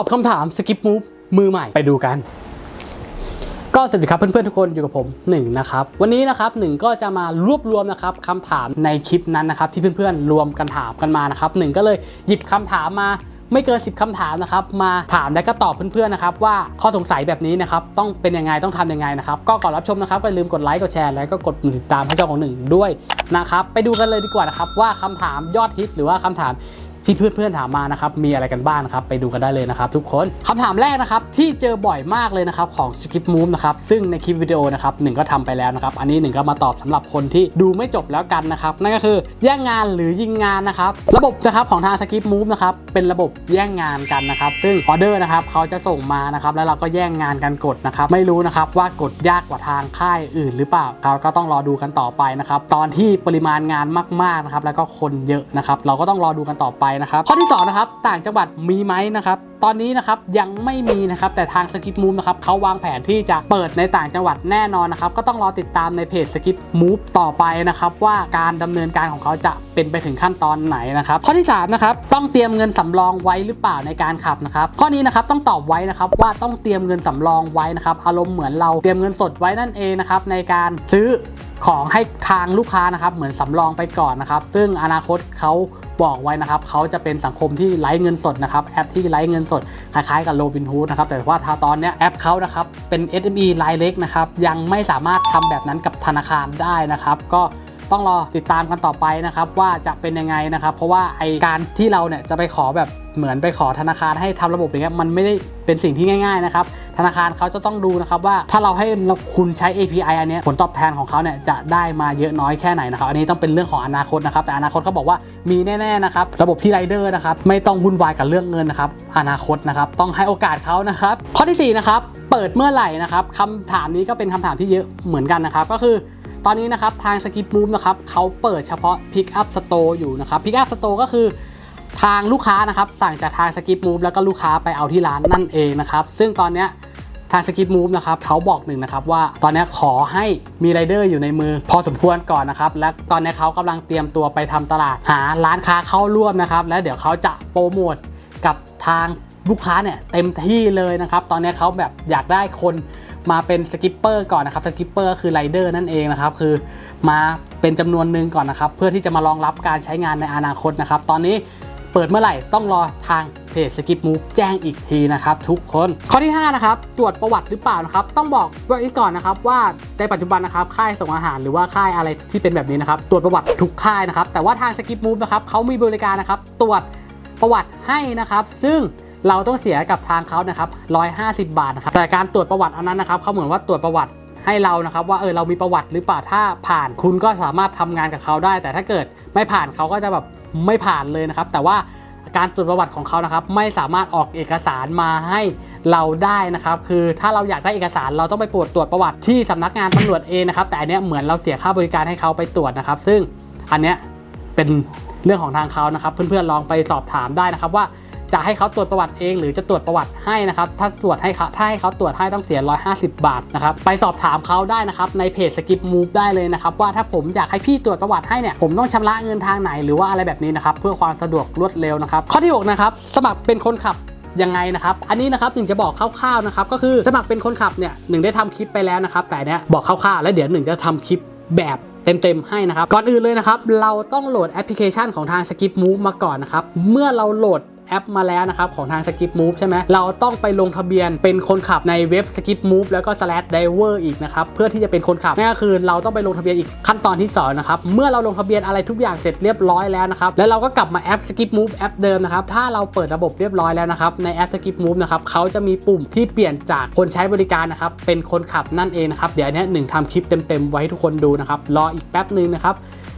อบคำถามสกิปมูฟมือใหม่ไปดูกัน ก็สวัสดีครับเพื่อนๆทุกคนอยู่กับผมหนึ่งนะครับวันนี้นะครับหนึ่งก็จะมารวบรวมนะครับคำถามในคลิปนั้นนะครับที่เพื่อนๆรวมกันถามกันมานะครับหนึ่งก็เลยหยิบคำถามมาไม่เกิน 10คำถามนะครับ มาถามและก็ตอบเพื่อนๆนะครับ ว่าข้อสงสัยแบบนี้นะครับ ต้องเป็นยังไงต้องทำยังไงนะครับ ก็ก่อนรับชมนะครับก็อย่าลืมกดไลค์กดแชร์แล้วก็กดติดตามให้ช่องของหนึ่งด้วยนะครับ ไปดูกันเลยดีกว่านะครับ ว่าคำถามยอดฮิตหรือว่าคำถาม ที่เพื่อนๆถามมานะครับมีอะไรกันบ้างนะครับไปดูกันได้เลยนะครับทุกคนคำถามแรกนะครับที่เจอบ่อยมากเลยนะครับของ Skip Move นะครับซึ่งในคลิปวิดีโอนะครับหนึ่งก็ทำไปแล้วนะครับอันนี้หนึ่งก็มาตอบสำหรับคนที่ดูไม่จบแล้วกันนะครับนั่นก็คือแย่งงานหรือยิงงานนะครับระบบนะครับของทาง Skip Move นะครับเป็นระบบแย่งงานกันนะครับซึ่งออเดอร์นะครับเขาจะส่งมานะครับแล้วเราก็แย่งงานกันกดนะครับไม่รู้นะครับว่ากดยากกว่าทางค่ายอื่นหรือเปล่าเขาก็ต้องรอดูกันต่อไปนะครับตอนที่ปริมาณงานมากๆนะครับแล้วก็คนเยอะนะครับเราก็ต้องรอดูกันต่อไปนะครับข้อที่สองนะครับต่างจังหวัดมีไหมนะครับ ตอนนี้นะครับยังไม่มีนะครับแต่ทางสกิปมูฟนะครับเขาวางแผนที่จะเปิดในต่างจังหวัดแน่นอนนะครับก็ต้องรอติดตามในเพจสกิปมูฟต่อไปนะครับว่าการดำเนินการของเขาจะเป็นไปถึงขั้นตอนไหนนะครับข้อที่สามนะครับต้องเตรียมเงินสำรองไว้หรือเปล่าในการขับนะครับข้อนี้นะครับต้องตอบไว้นะครับว่าต้องเตรียมเงินสำรองไว้นะครับอารมณ์เหมือนเราเตรียมเงินสดไว้นั่นเองนะครับในการซื้อของให้ทางลูกค้านะครับเหมือนสำรองไปก่อนนะครับซึ่งอนาคตเขาบอกไว้นะครับเขาจะเป็นสังคมที่ไร้เงินสดนะครับแอปที่ไร้เงินสดคล้ายๆกับโรบินฮูดนะครับแต่ว่าถ้าตอนนี้แอปเขานะครับเป็น SME รายเล็กนะครับยังไม่สามารถทำแบบนั้นกับธนาคารได้นะครับก็ ต้องรอติดตามกันต่อไปนะครับว่าจะเป็นยังไงนะครับ เพราะว่าไอการที่เราเนี่ยจะไปขอแบบเหมือนไปขอธนาคารให้ทำระบบอย่างเงี้ยมันไม่ได้เป็นสิ่งที่ง่าย ๆนะครับ ธนาคารเขาจะต้องดูนะครับว่าถ้าเราให้คุณใช้ API อันนี้ผลตอบแทนของเขาเนี่ยจะได้มาเยอะน้อยแค่ไหนนะครับ อันนี้ต้องเป็นเรื่องของอนาคตนะครับ แต่อนาคตเขาบอกว่ามีแน่ๆนะครับ ระบบที่ไรเดอร์นะครับไม่ต้องวุ่นวายกับเรื่องเงินนะครับ อนาคตนะครับต้องให้โอกาสเขานะครับ ข้อที่สี่นะครับเปิดเมื่อไหร่นะครับคำถามนี้ก็เป็นคำถามที่เยอะเหมือนกันนะครับ ก็คือ ตอนนี้นะครับทาง Skip Move นะครับเขาเปิดเฉพาะ Pick Up Store อยู่นะครับ Pick Up Store ก็คือทางลูกค้านะครับสั่งจากทาง Skip Move แล้วก็ลูกค้าไปเอาที่ร้านนั่นเองนะครับซึ่งตอนเนี้ยทาง Skip Move นะครับเขาบอกหนึ่งนะครับว่าตอนนี้ขอให้มีไรเดอร์อยู่ในมือ พอสมควรก่อนนะครับและตอนนี้เขากำลังเตรียมตัวไปทำตลาดหาร้านค้าเข้าร่วมนะครับแล้วเดี๋ยวเขาจะโปรโมทกับทางลูกค้าเนี่ยเต็มที่เลยนะครับ ตอนนี้เขาแบบอยากได้คน มาเป็นสกิปเปอร์ก่อนนะครับสกิปเปอร์คือไรเดอร์นั่นเองนะครับคือมาเป็นจำนวนหนึ่งก่อนนะครับ เพื่อที่จะมารองรับการใช้งานในอนาคตนะครับ ตอนนี้เปิดเมื่อไหร่ต้องรอทางเพจสกิปมูฟแจ้งอีกทีนะครับทุกคนข้อที่5นะครับตรวจประวัติหรือเปล่านะครับต้องบอกไว้ก่อนนะครับว่าในปัจจุบันนะครับค่ายส่งอาหารหรือว่าค่ายอะไรที่เป็นแบบนี้นะครับตรวจประวัติทุกค่ายนะครับแต่ว่าทางสกิปมูฟนะครับเขามีบริการนะครับตรวจประวัติให้นะครับ ซึ่ง เราต้องเสียกับทางเขานะครับ150 บาทนะครับแต่การตรวจประวัติอันนั้นนะครับเขาเหมือนว่าตรวจประวัติให้เรานะครับว่าเออเรามีประวัติหรือเปล่าถ้าผ่านคุณก็สามารถทำงานกับเขาได้ แต่ถ้าเกิดไม่ผ่านเขาก็จะแบบไม่ผ่านเลยนะครับ แต่ว่าการตรวจประวัติของเขานะครับ ไม่สามารถออกเอกสารมาให้เราได้นะครับ คือถ้าเราอยากได้เอกสารเราต้องไปตรวจตรวจประวัติที่สำนักงานตำรวจเองนะครับ แต่อันเนี้ยเหมือนเราเสียค่าบริการให้เขาไปตรวจนะครับ ซึ่งอันเนี้ยเป็นเรื่องของทางเขานะครับ เพื่อนๆลองไปสอบถามได้นะครับว่า จะให้เขาตรวจประวัติเอง หรือจะตรวจประวัติให้นะครับ ถ้าตรวจให้เขาถ้าให้เขาตรวจให้ต้องเสีย 150 บาทนะครับ ไปสอบถามเขาได้นะครับ ในเพจ Skip Move ได้เลยนะครับ ว่าถ้าผมอยากให้พี่ตรวจประวัติให้เนี่ย ผมต้องชำระเงินทางไหนหรือว่าอะไรแบบนี้นะครับ เพื่อความสะดวกรวดเร็วนะครับ ข้อที่ 6 นะครับ สมัครเป็นคนขับยังไงนะครับ อันนี้นะครับหนึ่งจะบอกคร่าวๆนะครับ ก็คือสมัครเป็นคนขับเนี่ยหนึ่งได้ทำคลิปไปแล้วนะครับ แต่เนี้ยบอกคร่าวๆแล้วเดี๋ยวหนึ่งจะทำคลิปแบบเต็มๆให้นะครับ ก่อนอื่นเลยนะครับ เราต้องโหลดแอปพลิเคชันของทาง Skip Move มาก่อนนะครับ เมื่อเราโหลด แอปมาแล้วนะครับของทาง Skip Move ใช่ไหมเราต้องไปลงทะเบียนเป็นคนขับในเว็บ Skip Move แล้วก็ slash driver อีกนะครับเพื่อที่จะเป็นคนขับนั่นก็คือเราต้องไปลงทะเบียนอีกขั้นตอนที่2นะครับเมื่อเราลงทะเบียนอะไรทุกอย่างเสร็จเรียบร้อยแล้วนะครับแล้วเราก็กลับมาแอป Skip Move แอปเดิมนะครับถ้าเราเปิดระบบเรียบร้อยแล้วนะครับในแอป Skip Move นะครับเขาจะมีปุ่มที่เปลี่ยนจากคนใช้บริการนะครับเป็นคนขับนั่นเองนะครับเดี๋ยวอันนี้หนึ่งทำคลิปเต็มๆไว้ให้ทุกคนดูนะครับรออีกแป๊บนึงนะครับ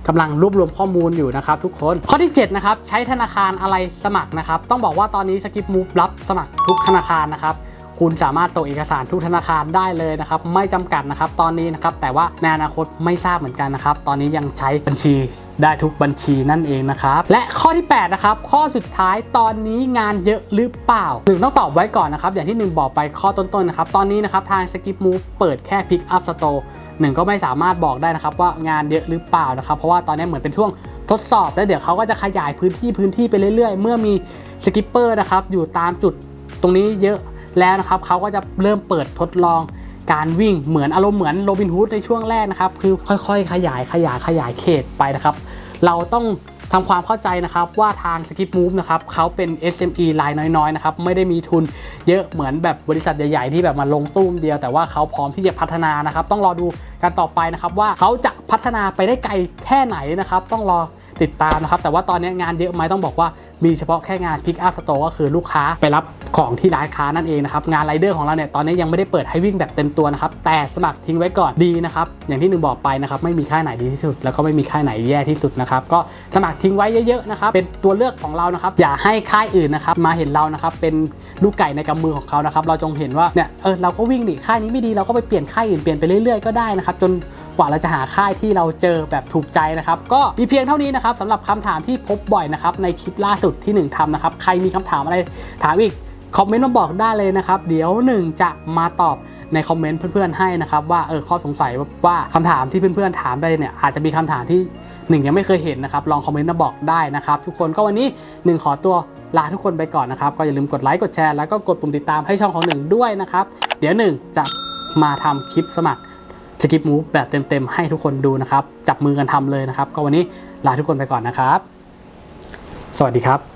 กำลังรวบรวมข้อมูลอยู่นะครับทุกคน ข้อที่7นะครับใช้ธนาคารอะไรสมัครนะครับต้องบอกว่าตอนนี้สกิปมูฟรับสมัครทุกธนาคารนะครับคุณสามารถส่งเอกสารทุกธนาคารได้เลยนะครับ ไม่จำกัดนะครับ ตอนนี้นะครับ แต่ว่าในอนาคตไม่ทราบเหมือนกันนะครับ ตอนนี้ยังใช้บัญชีได้ทุกบัญชีนั่นเองนะครับ และข้อที่ 8 นะครับ ข้อสุดท้ายตอนนี้งานเยอะหรือเปล่าหนึ่งต้องตอบไว้ก่อนนะครับ อย่างที่หนึ่งบอกไปข้อต้นๆนะครับ ตอนนี้นะครับทาง Skip Move เปิดแค่ Pick Up Store หนึ่งก็ไม่สามารถบอกได้นะครับว่างานเยอะหรือเปล่านะครับ เพราะว่าตอนนี้เหมือนเป็นช่วงทดสอบ แล้วเดี๋ยวเขาก็จะขยายพื้นที่พื้นที่ไปเรื่อย ๆ เมื่อมีสกิปเปอร์นะครับอยู่ตามจุดตรงนี้เยอะแล้วนะครับเขาก็จะเริ่มเปิดทดลองการวิ่งเหมือนอารมณ์เหมือนโรบินฮูดในช่วงแรกนะครับ คือค่อยๆ ขยายขยายขยายเขตไปนะครับ เราต้อง ทำความเข้าใจนะครับว่าทาง Skip Move นะครับเขาเป็น SME รายน้อยๆนะครับไม่ได้มีทุนเยอะเหมือนแบบบริษัทใหญ่ๆที่แบบมาลงตุ้มเดียว แต่ว่าเขาพร้อมที่จะพัฒนานะครับ ต้องรอดูกันต่อไปนะครับว่าเขาจะพัฒนาไปได้ไกลแค่ไหนนะครับ ต้องรอติดตามนะครับ แต่ว่าตอนนี้งานเยอะไหมต้องบอกว่า มีเฉพาะแค่งาน Pick Up Store ก็คือลูกค้าไปรับของที่ร้านค้านั่นเองนะครับ งานไรเดอร์ของเราเนี่ยตอนนี้ยังไม่ได้เปิดให้วิ่งแบบเต็มตัวนะครับ แต่สมัครทิ้งไว้ก่อนดีนะครับ อย่างที่หนึ่งบอกไปนะครับ ไม่มีค่ายไหนดีที่สุด แล้วก็ไม่มีค่ายไหนแย่ที่สุดนะครับ ก็สมัครทิ้งไว้เยอะๆนะครับ เป็นตัวเลือกของเรานะครับ อย่าให้ค่ายอื่นนะครับมาเห็นเรานะครับเป็นลูกไก่ในกำมือของเขานะครับ เราจงเห็นว่าเนี่ยเออเราก็วิ่งดิค่ายนี้ไม่ดีเราก็ไปเปลี่ยนค่ายอื่นเปลี่ยนไปเรื่อยๆก็ได้นะครับจนกว่าเราจะหาค่ายที่เราเจอแบบถูกใจนะครับก็มีเพียงเท่านี้นะครับสำหรับคำถามที่พบบ่อยนะครับในคลิปล่าสุดที่หนึ่งทำนะครับ ใครมีคำถามอะไรถามอีกคอมเมนต์มาบอกได้เลยนะครับ เดี๋ยวหนึ่งจะมาตอบในคอมเมนต์เพื่อนๆให้นะครับว่าเออข้อสงสัยว่าคำถามที่เพื่อนๆถามไปเนี่ยอาจจะมีคำถามที่หนึ่งยังไม่เคยเห็นนะครับลองคอมเมนต์มาบอกได้นะครับ ทุกคนก็วันนี้หนึ่งขอตัวลาทุกคนไปก่อนนะครับ ก็อย่าลืมกดไลค์กดแชร์แล้วก็กดปุ่มติดตามให้ช่องของหนึ่งด้วยนะครับ เดี๋ยวหนึ่งจะมาทำคลิปสมัครสกิปมูฟแบบเต็มๆให้ทุกคนดูนะครับ จับมือกันทำเลยนะครับ ก็วันนี้ลาทุกคนไปก่อนนะครับ สวัสดีครับ